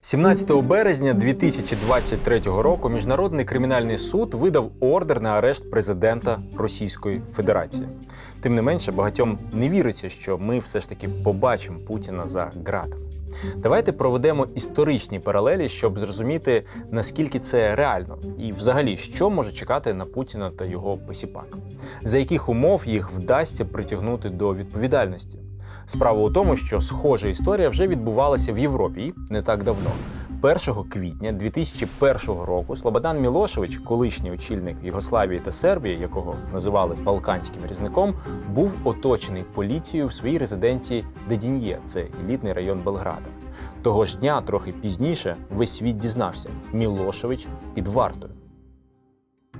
17 березня 2023 року Міжнародний кримінальний суд видав ордер на арешт президента Російської Федерації. Тим не менше, багатьом не віриться, що ми все ж таки побачимо Путіна за ґратами. Давайте проведемо історичні паралелі, щоб зрозуміти, наскільки це реально, і взагалі, що може чекати на Путіна та його посіпак, за яких умов їх вдасться притягнути до відповідальності. Справа у тому, що схожа історія вже відбувалася в Європі не так давно. 1 квітня 2001 року Слободан Мілошевич, колишній очільник Югославії та Сербії, якого називали Балканським різником, був оточений поліцією в своїй резиденції Дедін'є, це елітний район Белграда. Того ж дня, трохи пізніше, весь світ дізнався: Мілошевич під вартою.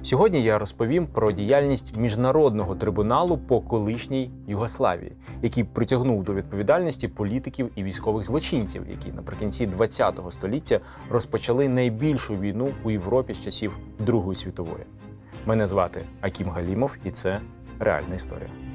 Сьогодні я розповім про діяльність міжнародного трибуналу по колишній Югославії, який притягнув до відповідальності політиків і військових злочинців, які наприкінці ХХ століття розпочали найбільшу війну у Європі з часів Другої світової. Мене звати Акім Галімов, і це реальна історія.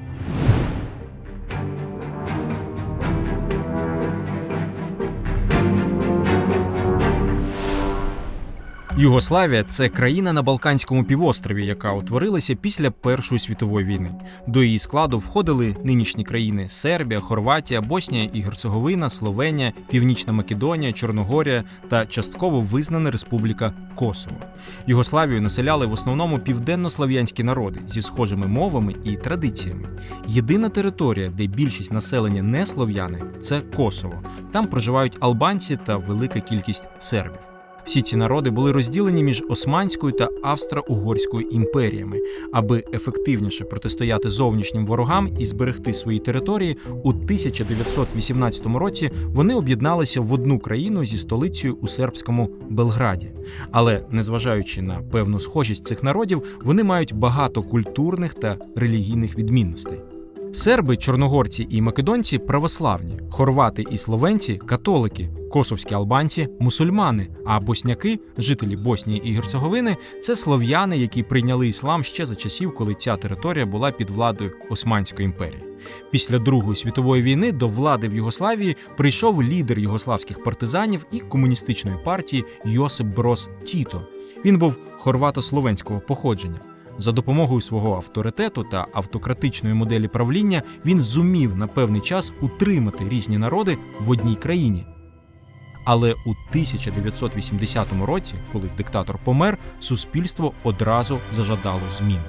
Югославія це країна на Балканському півострові, яка утворилася після Першої світової війни. До її складу входили нинішні країни Сербія, Хорватія, Боснія і Герцеговина, Словенія, Північна Македонія, Чорногорія та частково визнана Республіка Косово. Югославію населяли в основному південнослов'янські народи зі схожими мовами і традиціями. Єдина територія, де більшість населення не слов'яни, це Косово. Там проживають албанці та велика кількість сербів. Всі ці народи були розділені між Османською та Австро-Угорською імперіями. Аби ефективніше протистояти зовнішнім ворогам і зберегти свої території, у 1918 році вони об'єдналися в одну країну зі столицею у сербському Белграді. Але незважаючи на певну схожість цих народів, вони мають багато культурних та релігійних відмінностей. Серби, чорногорці і македонці православні, хорвати і словенці католики, косовські албанці мусульмани, а босняки, жителі Боснії і Герцеговини, це слов'яни, які прийняли іслам ще за часів, коли ця територія була під владою Османської імперії. Після Другої світової війни до влади в Югославії прийшов лідер югославських партизанів і комуністичної партії Йосип Брос Тіто. Він був хорвато-словенського походження. За допомогою свого авторитету та автократичної моделі правління він зумів на певний час утримати різні народи в одній країні. Але у 1980 році, коли диктатор помер, суспільство одразу зажадало змін.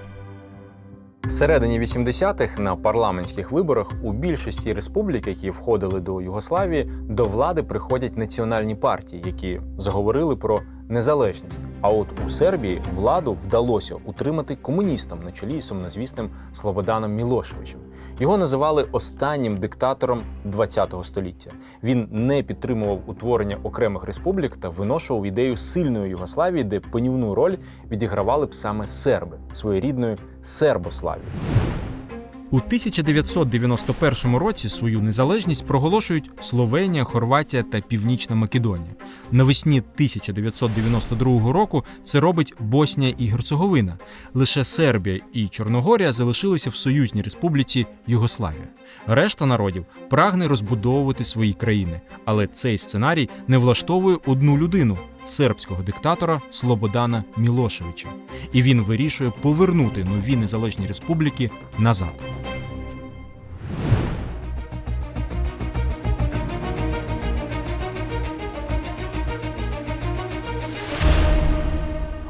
Всередині 80-х на парламентських виборах у більшості республік, які входили до Югославії, до влади приходять національні партії, які заговорили про незалежність. А от у Сербії владу вдалося утримати комуністам на чолі з сумнозвісним Слободаном Мілошевичем. Його називали останнім диктатором ХХ століття. Він не підтримував утворення окремих республік та виношував ідею сильної Югославії, де панівну роль відігравали б саме серби своєрідною Сербославією. У 1991 році свою незалежність проголошують Словенія, Хорватія та Північна Македонія. Навесні 1992 року це робить Боснія і Герцеговина. Лише Сербія і Чорногорія залишилися в союзній республіці Югославія. Решта народів прагне розбудовувати свої країни, але цей сценарій не влаштовує одну людину сербського диктатора Слободана Мілошевича, і він вирішує повернути нові незалежні республіки назад.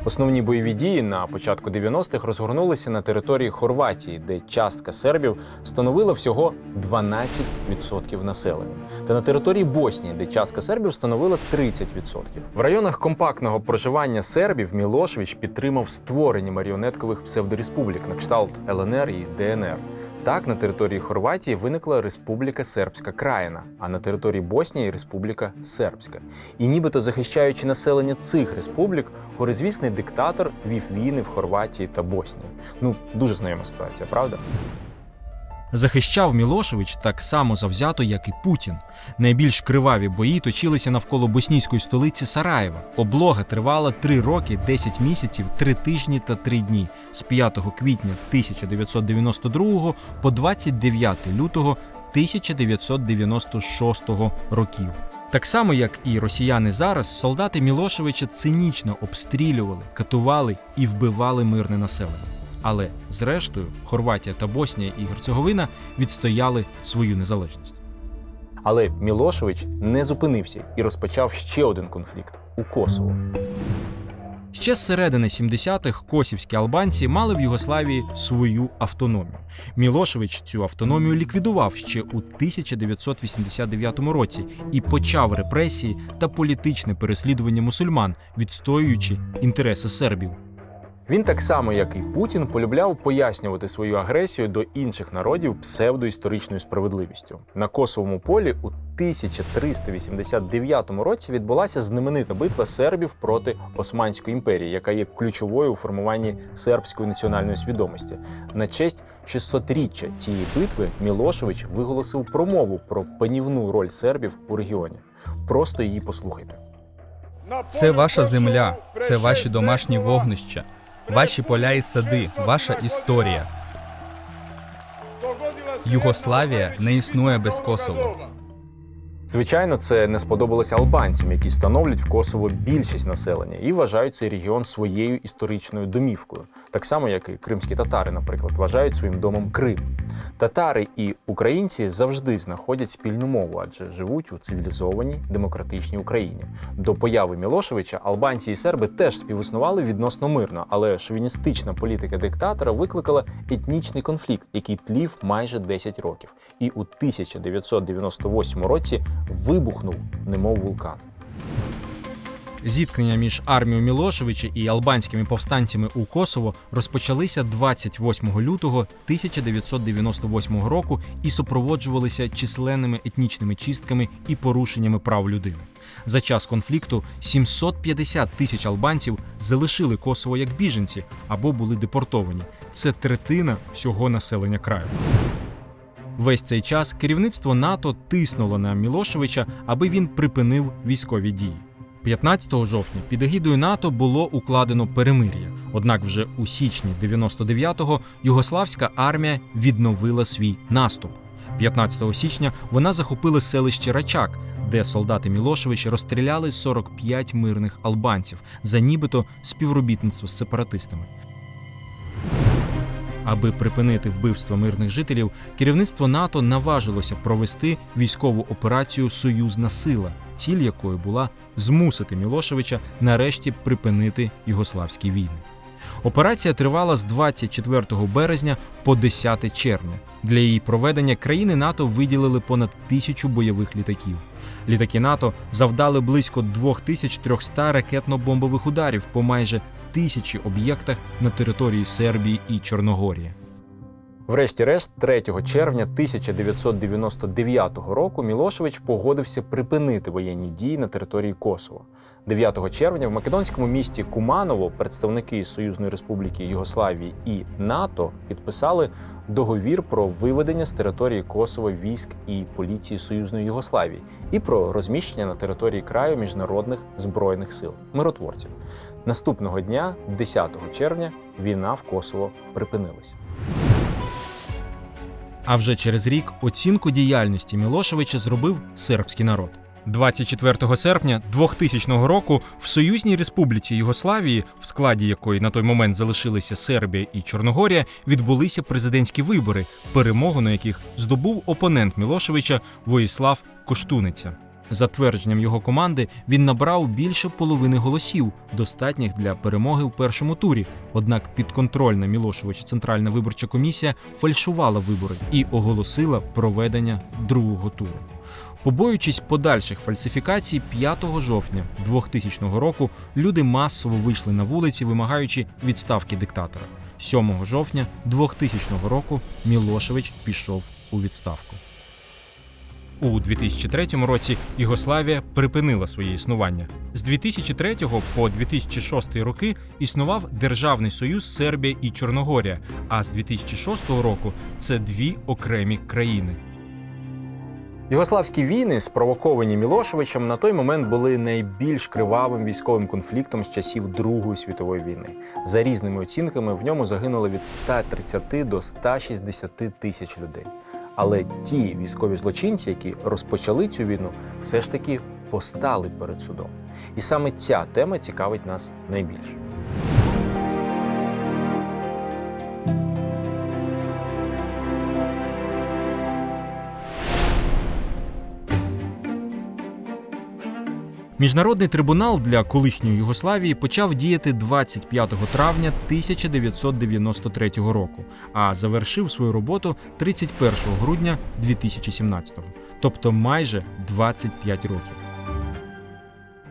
Основні бойові дії на початку 90-х розгорнулися на території Хорватії, де частка сербів становила всього 12% населення, та на території Боснії, де частка сербів становила 30%. В районах компактного проживання сербів Мілошевич підтримав створення маріонеткових псевдореспублік на кшталт ЛНР і ДНР. Так, на території Хорватії виникла Республіка Сербська Країна, а на території Боснії Республіка Сербська. І нібито захищаючи населення цих республік, горизвісний диктатор вів війни в Хорватії та Боснії. Ну, дуже знайома ситуація, правда? Захищав Мілошевич так само завзято, як і Путін. Найбільш криваві бої точилися навколо боснійської столиці Сараєва. Облога тривала 3 роки, 10 місяців, 3 тижні та 3 дні з 5 квітня 1992 по 29 лютого 1996 років. Так само, як і росіяни зараз, солдати Мілошевича цинічно обстрілювали, катували і вбивали мирне населення. Але зрештою Хорватія та Боснія і Герцеговина відстояли свою незалежність. Але Мілошевич не зупинився і розпочав ще один конфлікт у Косово. Ще з середини 70-х косівські албанці мали в Югославії свою автономію. Мілошевич цю автономію ліквідував ще у 1989 році і почав репресії та політичне переслідування мусульман, відстоюючи інтереси сербів. Він так само, як і Путін, полюбляв пояснювати свою агресію до інших народів псевдоісторичною справедливістю. На Косовому полі у 1389 році відбулася знаменита битва сербів проти Османської імперії, яка є ключовою у формуванні сербської національної свідомості. На честь 600-річчя цієї битви Мілошевич виголосив промову про панівну роль сербів у регіоні. Просто її послухайте. Це ваша земля, це ваші домашні вогнища, ваші поля і сади, ваша історія. Югославія не існує без Косово. Звичайно, це не сподобалося албанцям, які становлять в Косово більшість населення і вважають цей регіон своєю історичною домівкою, так само як і кримські татари, наприклад, вважають своїм домом Крим. Татари і українці завжди знаходять спільну мову, адже живуть у цивілізованій демократичній Україні. До появи Мілошевича албанці і серби теж співіснували відносно мирно, але шовіністична політика диктатора викликала етнічний конфлікт, який тлів майже 10 років, і у 1998 році вибухнув, немов вулкан. Зіткнення між армією Мілошевича і албанськими повстанцями у Косово розпочалися 28 лютого 1998 року і супроводжувалися численними етнічними чистками і порушеннями прав людини. За час конфлікту 750 тисяч албанців залишили Косово як біженці або були депортовані. Це третина всього населення краю. Весь цей час керівництво НАТО тиснуло на Мілошевича, аби він припинив військові дії. 15 жовтня під егідою НАТО було укладено перемир'я. Однак вже у січні 99-го югославська армія відновила свій наступ. 15 січня вона захопила селище Рачак, де солдати Мілошевича розстріляли 45 мирних албанців за нібито співробітництво з сепаратистами. Аби припинити вбивство мирних жителів, керівництво НАТО наважилося провести військову операцію Союзна сила, ціль якої була змусити Мілошевича нарешті припинити югославські війни. Операція тривала з 24 березня по 10 червня. Для її проведення країни НАТО виділили понад тисячу бойових літаків. Літаки НАТО завдали близько 2300 ракетно-бомбових ударів по майже тисячі об'єктах на території Сербії і Чорногорії. Врешті-решт, 3 червня 1999 року Мілошевич погодився припинити воєнні дії на території Косово. 9 червня в македонському місті Куманово представники Союзної Республіки Югославії і НАТО підписали договір про виведення з території Косово військ і поліції Союзної Югославії і про розміщення на території краю міжнародних збройних сил миротворців. Наступного дня, 10 червня, війна в Косово припинилась. А вже через рік оцінку діяльності Мілошевича зробив сербський народ. 24 серпня 2000 року в Союзній Республіці Югославії, в складі якої на той момент залишилися Сербія і Чорногорія, відбулися президентські вибори, перемогу на яких здобув опонент Мілошевича Воїслав Коштуниця. За твердженням його команди, він набрав більше половини голосів, достатніх для перемоги в першому турі. Однак підконтрольна Мілошевича Центральна виборча комісія фальшувала вибори і оголосила проведення другого туру. Побоюючись подальших фальсифікацій, 5 жовтня 2000 року люди масово вийшли на вулиці, вимагаючи відставки диктатора. 7 жовтня 2000 року Мілошевич пішов у відставку. У 2003 році Югославія припинила своє існування. З 2003 по 2006 роки існував Державний союз Сербія і Чорногорія. А з 2006 року це дві окремі країни. Югославські війни, спровоковані Мілошевичем, на той момент були найбільш кривавим військовим конфліктом з часів Другої світової війни. За різними оцінками в ньому загинуло від 130 до 160 тисяч людей. Але ті військові злочинці, які розпочали цю війну, все ж таки постали перед судом. І саме ця тема цікавить нас найбільше. Міжнародний трибунал для колишньої Югославії почав діяти 25 травня 1993 року, а завершив свою роботу 31 грудня 2017, тобто майже 25 років.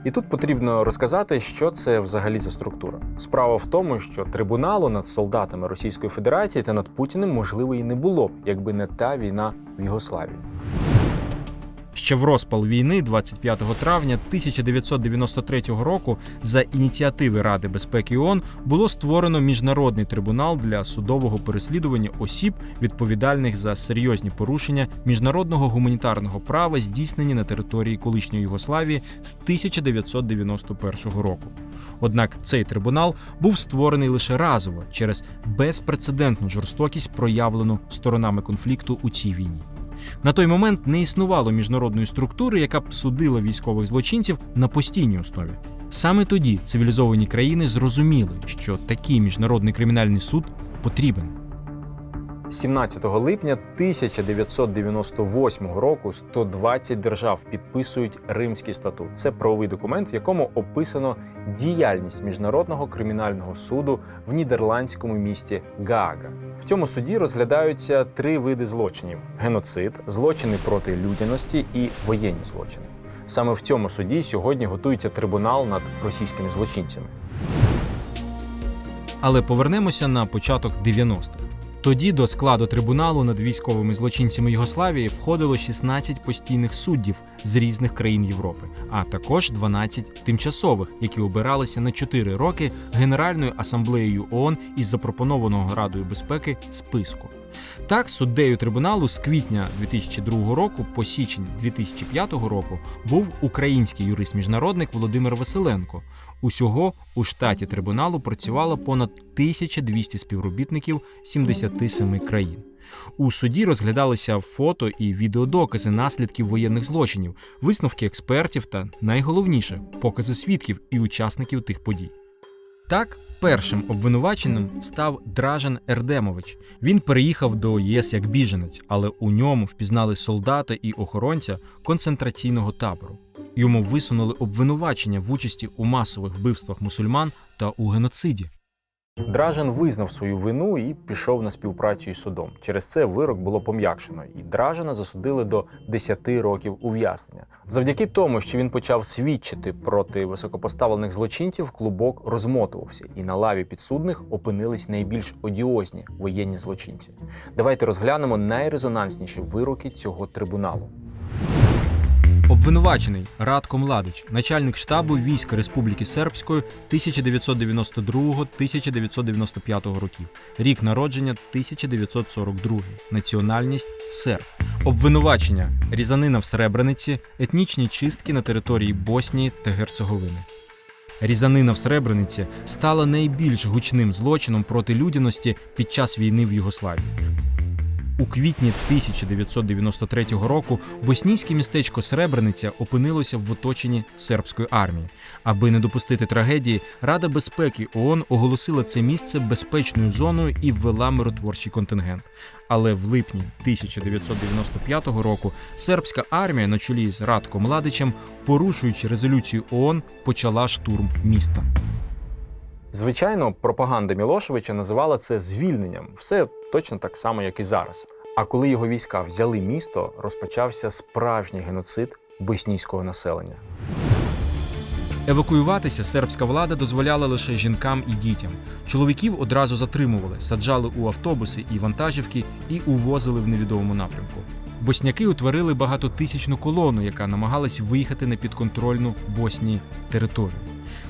І тут потрібно розказати, що це взагалі за структура. Справа в тому, що трибуналу над солдатами Російської Федерації та над Путіним можливо і не було б, якби не та війна в Югославії. Ще в розпал війни, 25 травня 1993 року, за ініціативи Ради безпеки ООН було створено міжнародний трибунал для судового переслідування осіб, відповідальних за серйозні порушення міжнародного гуманітарного права, здійснені на території колишньої Югославії з 1991 року. Однак цей трибунал був створений лише разово через безпрецедентну жорстокість, проявлену сторонами конфлікту у цій війні. На той момент не існувало міжнародної структури, яка б судила військових злочинців на постійній основі. Саме тоді цивілізовані країни зрозуміли, що такий міжнародний кримінальний суд потрібен. 17 липня 1998 року 120 держав підписують Римський статут. Це правовий документ, в якому описано діяльність міжнародного кримінального суду в нідерландському місті Гаага. В цьому суді розглядаються три види злочинів: геноцид, злочини проти людяності і воєнні злочини. Саме в цьому суді сьогодні готується трибунал над російськими злочинцями. Але повернемося на початок 90-х. Тоді до складу трибуналу над військовими злочинцями Югославії входило 16 постійних суддів з різних країн Європи, а також 12 тимчасових, які обиралися на 4 роки Генеральною асамблеєю ООН із запропонованого Радою безпеки списку. Так, суддею трибуналу з квітня 2002 року по січень 2005 року був український юрист-міжнародник Володимир Василенко. Усього у штаті трибуналу працювало понад 1200 співробітників 77 країн. У суді розглядалися фото і відеодокази наслідків воєнних злочинів, висновки експертів та найголовніше покази свідків і учасників тих подій. Так, першим обвинуваченим став Дражен Ердемович. Він переїхав до ЄС як біженець, але у ньому впізнали солдата і охоронця концентраційного табору. Йому висунули обвинувачення в участі у масових вбивствах мусульман та у геноциді. Дражен визнав свою вину і пішов на співпрацю із судом. Через це вирок було пом'якшено, і Дражена засудили до 10 років ув'язнення. Завдяки тому, що він почав свідчити проти високопоставлених злочинців, клубок розмотувався, і на лаві підсудних опинились найбільш одіозні воєнні злочинці. Давайте розглянемо найрезонансніші вироки цього трибуналу. Обвинувачений Радко Младич, начальник штабу військ Республіки Сербської 1992-1995 років, рік народження 1942, національність серб. Обвинувачення різанина в Сребрениці, етнічні чистки на території Боснії та Герцеговини. Різанина в Сребрениці стала найбільш гучним злочином проти людяності під час війни в Югославії. У квітні 1993 року боснійське містечко Сребрениця опинилося в оточенні сербської армії. Аби не допустити трагедії, Рада безпеки ООН оголосила це місце безпечною зоною і ввела миротворчий контингент. Але в липні 1995 року сербська армія на чолі з Радко Младичем, порушуючи резолюцію ООН, почала штурм міста. Звичайно, пропаганда Мілошевича називала це звільненням. Все точно так само, як і зараз. А коли його війська взяли місто, розпочався справжній геноцид боснійського населення. Евакуюватися сербська влада дозволяла лише жінкам і дітям. Чоловіків одразу затримували, саджали у автобуси і вантажівки і увозили в невідомому напрямку. Босняки утворили багатотисячну колону, яка намагалась виїхати на підконтрольну Боснії територію.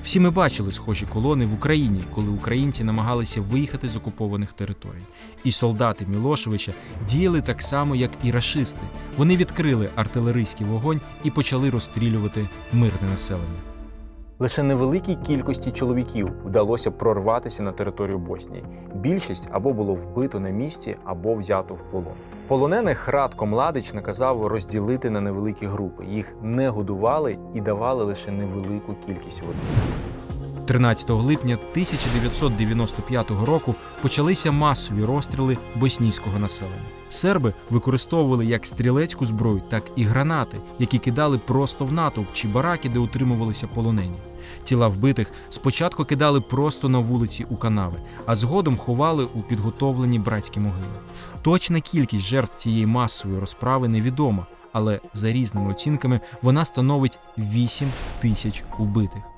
Всі ми бачили схожі колони в Україні, коли українці намагалися виїхати з окупованих територій. І солдати Мілошевича діяли так само, як і рашисти. Вони відкрили артилерійський вогонь і почали розстрілювати мирне населення. Лише невеликій кількості чоловіків вдалося прорватися на територію Боснії. Більшість або було вбито на місці, або взято в полон. Полонених Радко Младич наказав розділити на невеликі групи. Їх не годували і давали лише невелику кількість води. 13 липня 1995 року почалися масові розстріли боснійського населення. Серби використовували як стрілецьку зброю, так і гранати, які кидали просто в натовп чи бараки, де утримувалися полонені. Тіла вбитих спочатку кидали просто на вулиці у канави, а згодом ховали у підготовлені братські могили. Точна кількість жертв цієї масової розправи невідома, але за різними оцінками вона становить 8 тисяч убитих.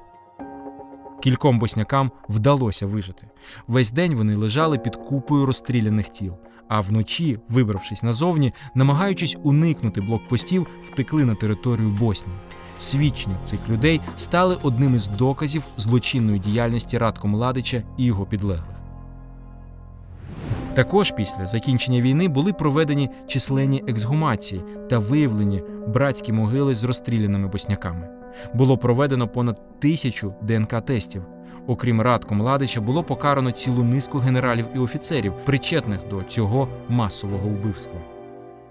Кільком боснякам вдалося вижити. Весь день вони лежали під купою розстріляних тіл, а вночі, вибравшись назовні, намагаючись уникнути блокпостів, втекли на територію Боснії. Свідчення цих людей стали одним із доказів злочинної діяльності Радко Младича і його підлеглих. Також після закінчення війни були проведені численні ексгумації та виявлені братські могили з розстріляними босняками. Було проведено понад тисячу ДНК-тестів. Окрім Радко Младича, було покарано цілу низку генералів і офіцерів, причетних до цього масового вбивства.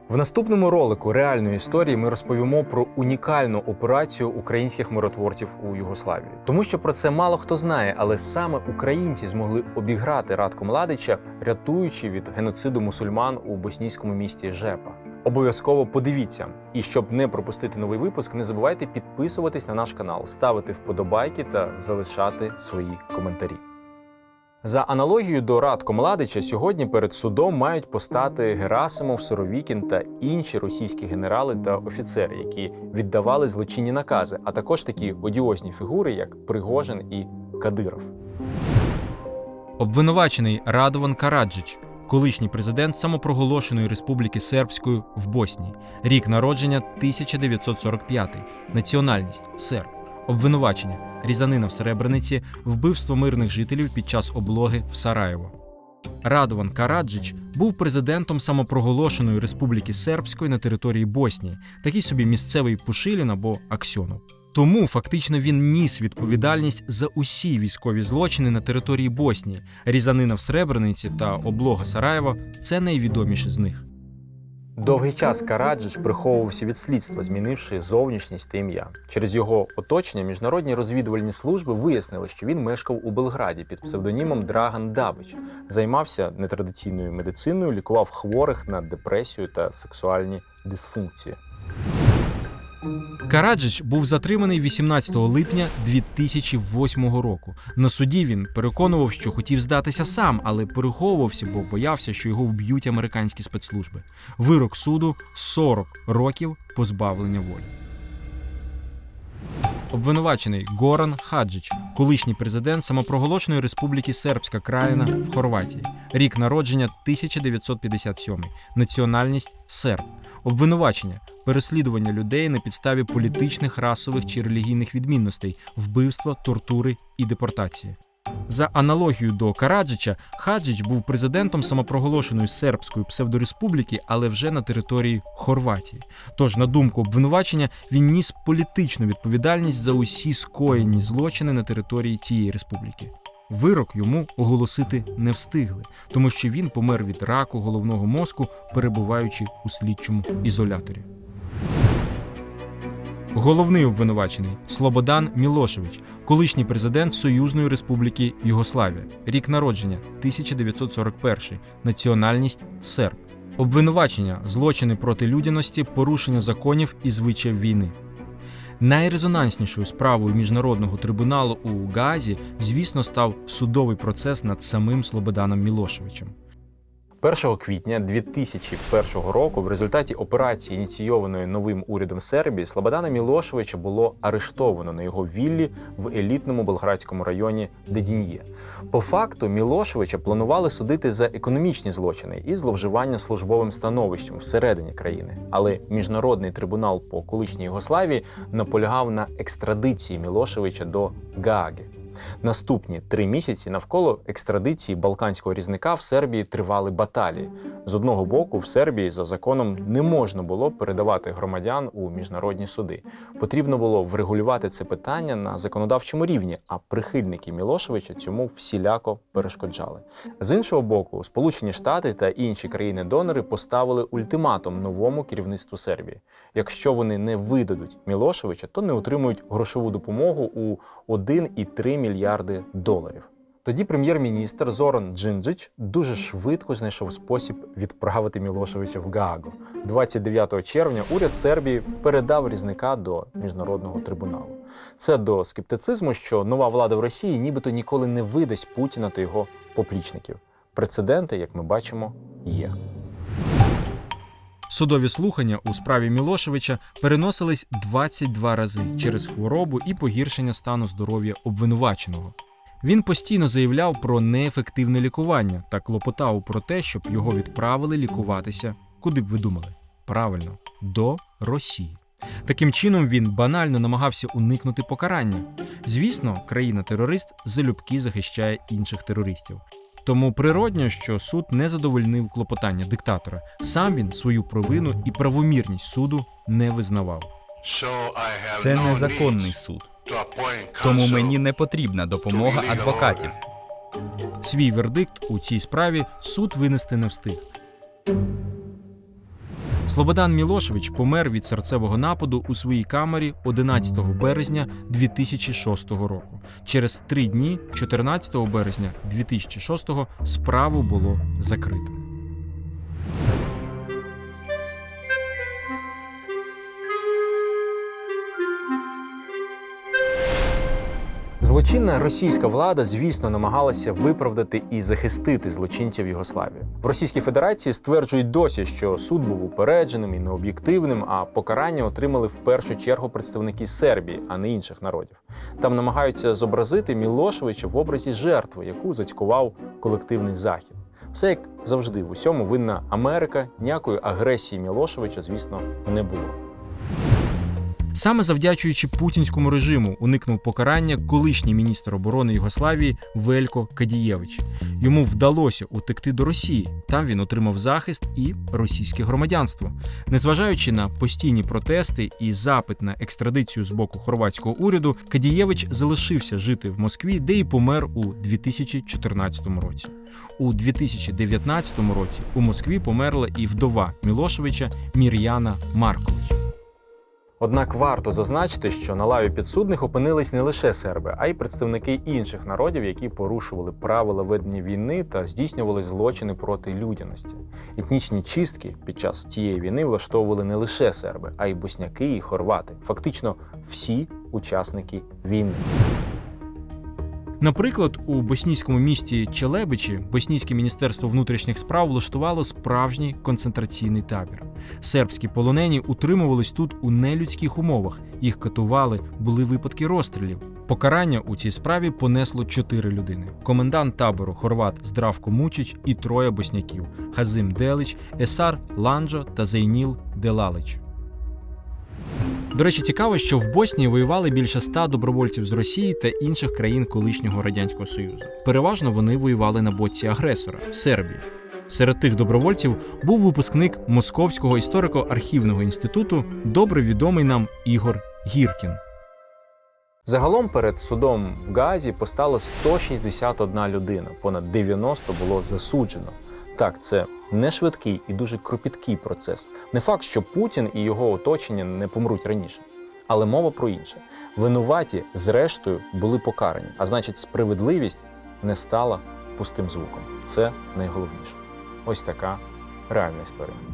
В наступному ролику реальної історії ми розповімо про унікальну операцію українських миротворців у Югославії, тому що про це мало хто знає, але саме українці змогли обіграти Радко Младича, рятуючи від геноциду мусульман у боснійському місті Жепа. Обов'язково подивіться. І щоб не пропустити новий випуск, не забувайте підписуватись на наш канал, ставити вподобайки та залишати свої коментарі. За аналогією до Радко Младича, сьогодні перед судом мають постати Герасимов, Соровікін та інші російські генерали та офіцери, які віддавали злочинні накази, а також такі одіозні фігури, як Пригожин і Кадиров. Обвинувачений Радован Караджич, колишній президент самопроголошеної Республіки Сербської в Боснії, рік народження 1945, національність серб, обвинувачення різанина в Сребрениці, вбивство мирних жителів під час облоги в Сараєво. Радован Караджич був президентом самопроголошеної Республіки Сербської на території Боснії, такий собі місцевий Пушилін або Аксьонов. Тому фактично він ніс відповідальність за усі військові злочини на території Боснії. Різанина в Сребрениці та облога Сараєва це найвідоміші з них. Довгий час Караджич приховувався від слідства, змінивши зовнішність та ім'я. Через його оточення міжнародні розвідувальні служби вияснили, що він мешкав у Белграді під псевдонімом Драган Давич, займався нетрадиційною медициною, лікував хворих на депресію та сексуальні дисфункції. Караджич був затриманий 18 липня 2008 року. На суді він переконував, що хотів здатися сам, але переховувався, бо боявся, що його вб'ють американські спецслужби. Вирок суду 40 років позбавлення волі. Обвинувачений Горан Хаджич, колишній президент самопроголошеної республіки Сербська країна в Хорватії, рік народження 1957, національність серб, обвинувачення, переслідування людей на підставі політичних, расових чи релігійних відмінностей, вбивства, тортури і депортації. За аналогією до Караджича, Хаджич був президентом самопроголошеної сербської псевдореспубліки, але вже на території Хорватії. Тож, на думку обвинувачення, він ніс політичну відповідальність за усі скоєні злочини на території тієї республіки. Вирок йому оголосити не встигли, тому що він помер від раку головного мозку, перебуваючи у слідчому ізоляторі. Головний обвинувачений Слободан Мілошевич, колишній президент Союзної Республіки Югославія, рік народження 1941, національність серб. Обвинувачення, злочини проти людяності, порушення законів і звичаїв війни. Найрезонанснішою справою міжнародного трибуналу у Гаазі, звісно, став судовий процес над самим Слободаном Мілошевичем. 1 квітня 2001 року в результаті операції, ініційованої новим урядом Сербії, Слободана Мілошевича було арештовано на його віллі в елітному болградському районі Дедін'є. По факту Мілошевича планували судити за економічні злочини і зловживання службовим становищем всередині країни. Але міжнародний трибунал по колишній Югославії наполягав на екстрадиції Мілошевича до Гааги. Наступні три місяці навколо екстрадиції балканського різника в Сербії тривали баталії. З одного боку, в Сербії за законом не можна було передавати громадян у міжнародні суди. Потрібно було врегулювати це питання на законодавчому рівні, а прихильники Мілошевича цьому всіляко перешкоджали. З іншого боку, Сполучені Штати та інші країни-донори поставили ультиматум новому керівництву Сербії. Якщо вони не видадуть Мілошевича, то не отримують грошову допомогу у 1,3 мільярди доларів. Тоді прем'єр-міністр Зоран Джинджич дуже швидко знайшов спосіб відправити Мілошевича в Гаагу. 29 червня уряд Сербії передав різника до міжнародного трибуналу. Це до скептицизму, що нова влада в Росії нібито ніколи не видасть Путіна та його поплічників. Прецеденти, як ми бачимо, є. Судові слухання у справі Мілошевича переносились 22 рази через хворобу і погіршення стану здоров'я обвинуваченого. Він постійно заявляв про неефективне лікування та клопотав про те, щоб його відправили лікуватися, куди б ви думали? Правильно, до Росії. Таким чином він банально намагався уникнути покарання. Звісно, країна-терорист залюбки захищає інших терористів. Тому природньо, що суд не задовольнив клопотання диктатора. Сам він свою провину і правомірність суду не визнавав. Це незаконний суд, тому мені не потрібна допомога адвокатів. Свій вердикт у цій справі суд винести не встиг. Слободан Мілошевич помер від серцевого нападу у своїй камері 11 березня 2006 року. Через три дні, 14 березня 2006 справу було закрито. Злочинна російська влада, звісно, намагалася виправдати і захистити злочинців Югославії. В Російській Федерації стверджують досі, що суд був упередженим і необ'єктивним, а покарання отримали в першу чергу представники Сербії, а не інших народів. Там намагаються зобразити Мілошевича в образі жертви, яку зацькував колективний захід. Все як завжди, в усьому винна Америка. Ніякої агресії Мілошевича, звісно, не було. Саме завдячуючи путінському режиму уникнув покарання колишній міністр оборони Югославії Велько Кадієвич. Йому вдалося утекти до Росії. Там він отримав захист і російське громадянство. Незважаючи на постійні протести і запит на екстрадицію з боку хорватського уряду, Кадієвич залишився жити в Москві, де і помер у 2014 році. У 2019 році у Москві померла і вдова Мілошевича Мір'яна Маркович. Однак варто зазначити, що на лаві підсудних опинились не лише серби, а й представники інших народів, які порушували правила ведення війни та здійснювали злочини проти людяності. Етнічні чистки під час цієї війни влаштовували не лише серби, а й босняки і хорвати. Фактично всі учасники війни. Наприклад, у боснійському місті Челебичі боснійське міністерство внутрішніх справ влаштувало справжній концентраційний табір. Сербські полонені утримувались тут у нелюдських умовах. Їх катували, були випадки розстрілів. Покарання у цій справі понесло чотири людини: комендант табору Хорват Здравко Мучич і троє босняків: Газим Делич, Есар Ланджо та Зейніл Делалич. До речі, цікаво, що в Боснії воювали більше ста добровольців з Росії та інших країн колишнього радянського союзу. Переважно вони воювали на боці агресора Сербії. Серед тих добровольців був випускник Московського історико-архівного інституту, добре відомий нам Ігор Гіркін. Загалом перед судом в Газі постало 161 людина, понад 90 було засуджено. Так, це не швидкий і дуже кропіткий процес. Не факт, що Путін і його оточення не помруть раніше. Але мова про інше. Винуваті, зрештою, були покарані, а значить, справедливість не стала пустим звуком. Це найголовніше. Ось така реальна історія.